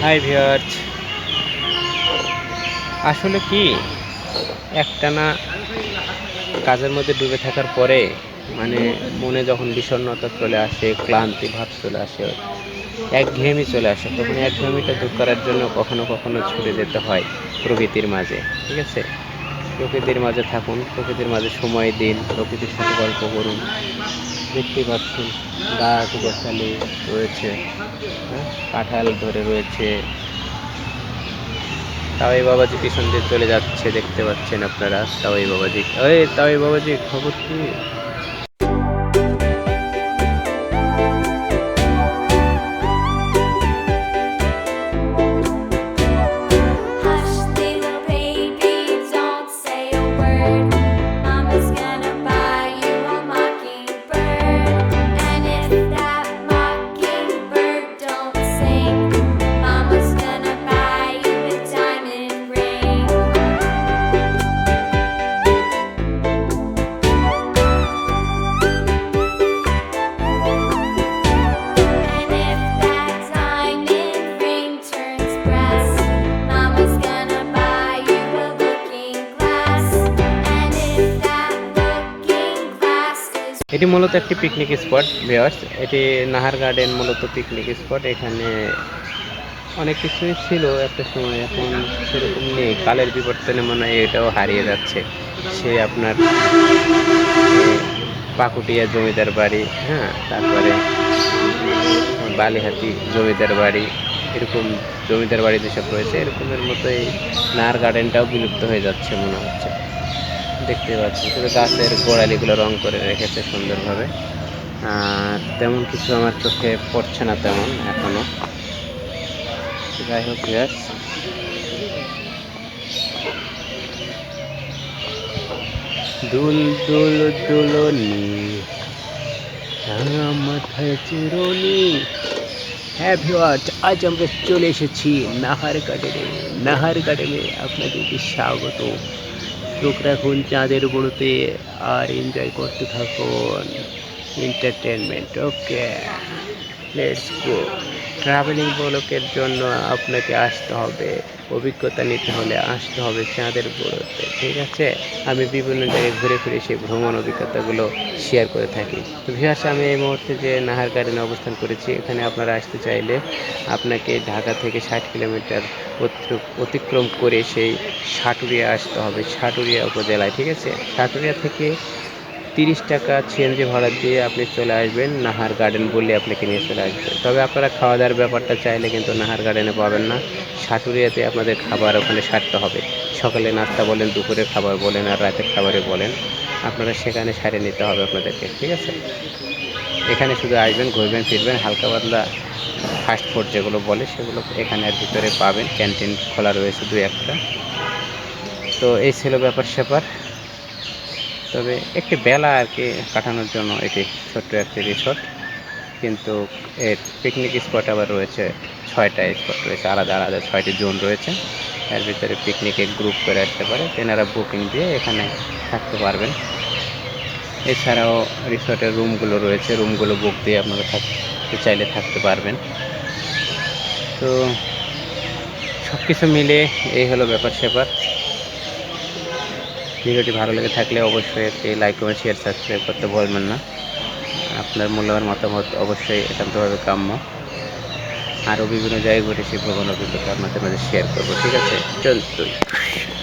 High viewers আসলে কি, একটানা কাজের মধ্যে ডুবে থাকার পরে মানে মনে যখন বিষণ্ণতা চলে আসে, ক্লান্তি ভাব চলে আসে, একঘেয়েমি চলে আসে, তখন একঘেয়েমিটা দূর করার জন্য কখনো কখনো ছুটে যেতে হয় প্রকৃতির মাঝে, ঠিক আছে? প্রকৃতির মাঝে থাকুন প্রকৃতির মাঝে সময় দিন প্রকৃতির সাথে গল্প করুন। দেখতে পাচ্ছেন গাছ গোছালি রয়েছে হ্যাঁ, কাঁঠাল ধরে রয়েছে। তাওয়াই বাবাজি পিছন দিয়ে চলে যাচ্ছে দেখতে পাচ্ছেন আপনারা তাওয়াই বাবাজি। ওই তাওয়াই বাবাজি খবর কি? এটি মূলত একটি পিকনিক স্পট ভিওয়ার্স এটি নাহার গার্ডেন মূলত পিকনিক স্পট এখানে অনেক কিছুই ছিল একটা সময়, এখন সেরকম নেই। কালের বিবর্তনে মনে হয় এটাও হারিয়ে যাচ্ছে। সে আপনার পাকুটিয়া জমিদার বাড়ি হ্যাঁ তারপরে বালিহাতি জমিদার বাড়ি, এরকম জমিদার বাড়ি যেসব রয়েছে, এরকমের মতোই নাহার গার্ডেনটাও বিলুপ্ত হয়ে যাচ্ছে মনে হচ্ছে। দেখতে পাচ্ছি। তবে গাছের গোড়ালিগুলো রং করে রেখেছে সুন্দরভাবে। আর তেমন কিছু আমার চোখে পড়ছে না তেমন, এখনও। যাই হোক ইয়াস দুল দুল দুলনি মাথায় চিরনি। হ্যাঁ ভিওয়ার্স আজ আমরা চলে এসেছি নাহার গার্ডেনে নাহার গার্ডেনে আপনাদেরকে স্বাগত চোখ এখন চাঁদের বড়তে আর এনজয় করতে থাকুন entertainment okay let's go travelling ব্লকের জন্য আপনাকে আসতে হবে। অভিজ্ঞতা নিতে হলে আসতে হবে চাঁদের বড়তে ঠিক আছে? আমি বিভিন্ন জায়গায় ঘুরে ফিরে সেই ভ্রমণ অভিজ্ঞতাগুলো শেয়ার করে থাকি। তো ভিয়াস আমি এই মুহূর্তে যে নাহার গার্ডেনে অবস্থান করেছি, এখানে আপনারা আসতে চাইলে আপনাকে ঢাকা থেকে ষাট কিলোমিটার অতিক্র- অতিক্রম করে সেই সাটুরিয়া আসতে হবে। সাটুরিয়া উপজেলায়, ঠিক আছে? সাটুরিয়া থেকে তিরিশ টাকা সিএনজি ভাড়া দিয়ে আপনি চলে আসবেন নাহার গার্ডেন বলে আপনাকে নিয়ে চলে আসবে। তবে আপনারা খাওয়া দাওয়ার ব্যাপারটা চাইলে কিন্তু নাহার গার্ডেনে পাবেন না। সাটুরিয়াতে আপনাদের খাবার ওখানে সারতে হবে। সকালে নাস্তা বলেন, দুপুরের খাবার বলেন আর রাতের খাবারে বলেন। আপনারা সেখানে সারে নিতে হবে আপনাদেরকে, ঠিক আছে? এখানে শুধু আসবেন, ঘুরবেন, ফিরবেন, হালকা পাতলা ফাস্ট ফুড যেগুলো বলে সেগুলো এখানের ভিতরে পাবেন। ক্যান্টিন খোলা রয়েছে দু একটা তো এই ছিল ব্যাপার স্যাপার তবে একটি বেলা আর কি কাটানোর জন্য এটি ছোট্ট একটি রিসোর্ট কিন্তু এর পিকনিক স্পট আবার রয়েছে, ছয়টা স্পট রয়েছে, আলাদা আলাদা ছয়টি জোন রয়েছে। এর ভিতরে পিকনিকে গ্রুপ করে আসতে পারে, তেনারা বুকিং দিয়ে এখানে থাকতে পারবেন। এছাড়াও রিসোর্টের রুমগুলো রয়েছে রুমগুলো বুক দিয়ে আপনারা থাকতে চাইলে থাকতে পারবেন। তো সব কিছু মিলে এই হলো ব্যাপার স্যাপার ভিডিওটি ভালো লেগে থাকলে অবশ্যই একটি লাইক কমেন্ট শেয়ার সাবস্ক্রাইব করতে ভুলবেন না। আপনার মূল্যবান মতামত অবশ্যই একান্তভাবে কাম্য। আরও বিভিন্ন জায়গায় ঘুরে সেই ভ্রমণ অভিজ্ঞতা আপনাদের মাঝে শেয়ার করব, ঠিক আছে? চল তুই